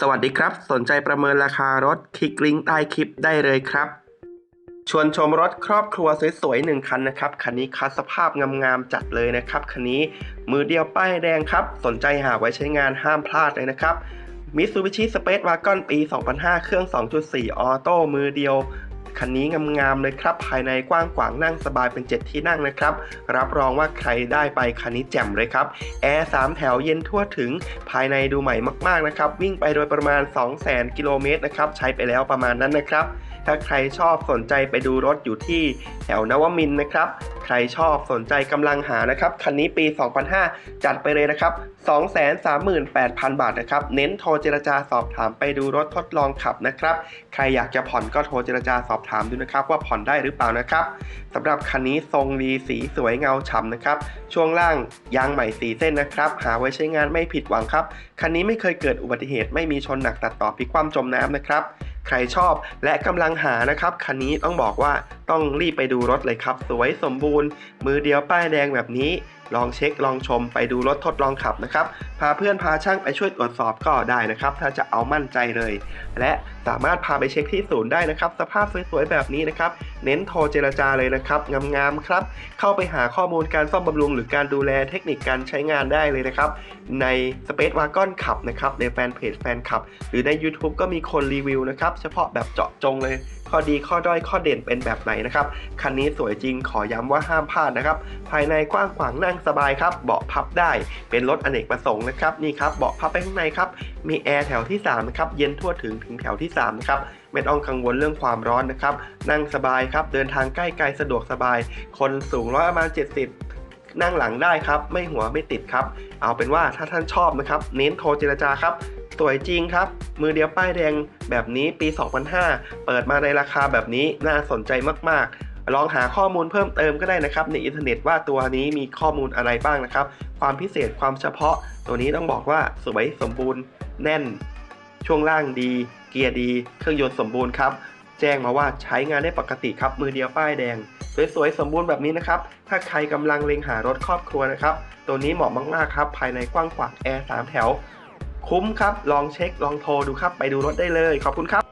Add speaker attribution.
Speaker 1: สวัสดีครับ สนใจประเมินราคารถคลิกลิงก์ใต้คลิปได้เลยครับ ชวนชมรถครอบครัวสวยๆหนึ่งคันนะครับ คันนี้คัดสภาพงามๆจัดเลยนะครับ คันนี้มือเดียวป้ายแดงครับ สนใจหาไว้ใช้งานห้ามพลาดเลยนะครับ Mitsubishi Space Wagon ปี 2005 เครื่อง 2.4 ออโต้มือเดียว คันนี้งามๆเลยครับ ภายในกว้างขวางนั่งสบายเป็น 7 ที่นั่งนะครับ รับรองว่าใครได้ไปคันนี้แจ่มเลยครับ แอร์ 3 แถวเย็นทั่วถึง ภายในดูใหม่มากๆนะครับ วิ่งไปโดยประมาณ 200,000 กิโลเมตรนะครับ ใช้ไปแล้วประมาณนั้นนะครับ ถ้าใครชอบสนใจไปดูรถอยู่ที่แถวนวมินนะครับ ใครชอบสนใจกำลังหานะครับ คันนี้ปี 2005 จัดไปเลยนะครับ 238,000 บาทนะครับ เน้นโทรเจรจาสอบถามไปดูรถทดลองขับนะครับ ใครอยากจะผ่อนก็โทรเจรจาสอบถามดูนะครับ ว่าผ่อนได้หรือเปล่านะครับสำหรับคันนี้ทรงดีสีสวยเงาฉ่ำนะครับ ช่วงล่างยางใหม่สีเส้นนะครับ หาไว้ใช้งานไม่ผิดหวังครับ คันนี้ไม่เคยเกิดอุบัติเหตุไม่มีชนหนักตัดต่อพลิกคว่ำจมน้ำนะครับ ใครชอบและกำลังหานะครับ คันนี้ต้องบอกว่าต้องรีบไปดูรถเลยครับ สวยสมบูรณ์ มือเดียวป้ายแดงแบบนี้ลองเช็คลองชมไปดูรถทดลองขับนะครับ พาเพื่อนพาช่างไปช่วยตรวจสอบก็ได้นะครับ ถ้าจะเอามั่นใจเลย และสามารถพาไปเช็คที่ศูนย์ได้นะครับ สภาพสวยๆแบบนี้นะครับ เน้นโทรเจรจาเลยนะครับงามๆครับ เข้าไปหาข้อมูลการซ่อมบำรุง หรือการดูแลเทคนิคการใช้งานได้เลยนะครับ ใน Space Wagon ขับนะครับในแฟนเพจแฟนคลับ หรือใน YouTube ก็มีคนรีวิวนะครับเฉพาะแบบเจาะจงเลยข้อดีข้อด้อยข้อเด่นเป็นแบบไหนนะครับคันนี้สวยจริงขอย้ำว่าห้ามพลาดนะครับภายในกว้างขวางนั่่งสบายครับ เบาะพับได้ เป็นรถอเนกประสงค์นะครับ นี่ครับ เบาะพับไปข้างในครับ มีแอร์แถวที่3นะครับ เย็นทั่วถึงถึงแถวที่3นะครับ ไม่ต้องกังวลเรื่องความร้อนนะครับ นั่งสบายครับ เดินทางใกล้ไกลสะดวกสบาย คนสูงร้อยประมาณ 70นั่งหลังได้ครับ ไม่หัวไม่ติดครับ เอาเป็นว่าถ้าท่านชอบนะครับ เน้นโทรเจรจาครับ สวยจริงครับ มือเดียวป้ายแดงแบบนี้ปี 2005 เปิดมาในราคาแบบนี้น่าสนใจมากๆ ลองหาข้อมูลเพิ่มเติมก็ได้นะครับในอินเทอร์เน็ตว่าตัวนี้มีข้อมูลอะไรบ้างนะครับ ความพิเศษความเฉพาะ ตัวนี้ต้องบอกว่าสวยสมบูรณ์ แน่น ช่วงล่างดี เกียร์ดี เครื่องยนต์สมบูรณ์ครับแจ้งมาว่าใช้งานได้ปกติครับมือเดียวป้ายแดง สวยๆสมบูรณ์แบบนี้นะครับ ถ้าใครกำลังเล็งหารถครอบครัวนะครับ ตัวนี้เหมาะมากๆครับ ภายในกว้างขวางแอร์3แถว คุ้มครับ ลองเช็คลองโทรดูครับ ไปดูรถได้เลย ขอบคุณครับ